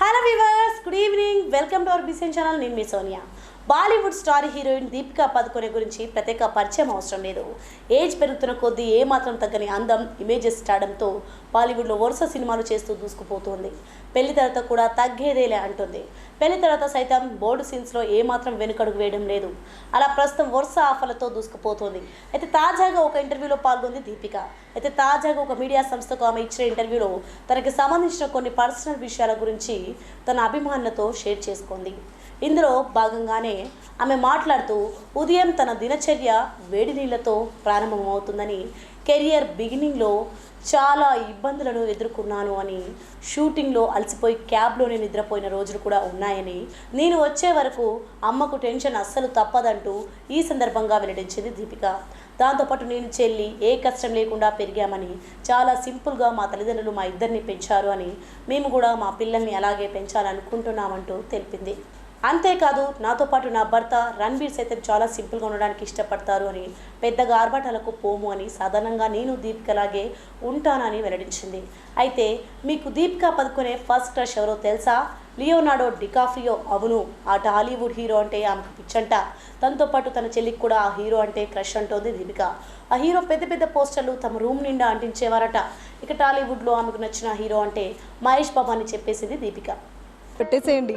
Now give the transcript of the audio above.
Hello viewers good evening welcome to our B C N channel నేను మీ Sonia. Bollywood star heroine Deepika Padukone గురించి ప్రత్యేక పరిచయం అవసరం లేదు. ఏజ్ పెరుగుతున్న కొద్దీ ఏమాత్రం తగ్గని అందం ఇమేజెస్ స్టాడంతో బాలీవుడ్లో వరుస సినిమాలు చేస్తూ దూసుకుపోతుంది. పెళ్ళి తర్వాత కూడా తగ్గేదేలే అంటుంది. పెళ్ళి తర్వాత సైతం బోర్డు సీన్స్లో ఏమాత్రం వెనుకడుగు వేయడం లేదు. అలా ప్రస్తుతం వరుస ఆఫర్లతో దూసుకుపోతుంది. అయితే తాజాగా ఒక ఇంటర్వ్యూలో పాల్గొంది దీపిక. అయితే తాజాగా ఒక మీడియా సంస్థకు ఆమె ఇచ్చిన ఇంటర్వ్యూలో తనకి సంబంధించిన కొన్ని పర్సనల్ విషయాల గురించి తన అభిమానులతో షేర్ చేసుకుంది. ఇందులో భాగంగానే ఆమె మాట్లాడుతూ ఉదయం తన దినచర్య వేడి నీళ్ళతో ప్రారంభమవుతుందని కెరియర్ బిగినింగ్లో చాలా ఇబ్బందులను ఎదుర్కొన్నాను అని షూటింగ్లో అలసిపోయి క్యాబ్లోనే నిద్రపోయిన రోజులు కూడా ఉన్నాయని నేను వచ్చే వరకు అమ్మకు టెన్షన్ అస్సలు తప్పదంటూ ఈ సందర్భంగా వెల్లడించింది దీపిక. దాంతోపాటు నేను చెల్లి ఏ కష్టం లేకుండా పెరిగామని చాలా సింపుల్గా మా తల్లిదండ్రులు మా ఇద్దరిని పెంచారు అని మేము కూడా మా పిల్లల్ని అలాగే పెంచాలనుకుంటున్నామంటూ తెలిపింది. అంతేకాదు నాతో పాటు నా భర్త రణ్వీర్ సైతం చాలా సింపుల్గా ఉండడానికి ఇష్టపడతారు అని పెద్దగా ఆర్భాటాలకు పోము అని సాధారణంగా నేను దీపికలాగే ఉంటానని వెల్లడించింది. అయితే మీకు దీపికా పదుకునే ఫస్ట్ క్రష్ ఎవరో తెలుసా? లియోనాడో డికాఫ్రియో అవును. ఆ టాలీవుడ్ హీరో అంటే ఆమెకు పిచ్చంట. తనతో పాటు తన చెల్లికి కూడా ఆ హీరో అంటే క్రష్ అంటోంది దీపిక. ఆ హీరో పెద్ద పెద్ద పోస్టర్లు తమ రూమ్ నిండా అంటించేవారట. ఇక టాలీవుడ్లో ఆమెకు నచ్చిన హీరో అంటే మహేష్ బాబు అని చెప్పేసింది దీపిక. పెట్టేసేయండి.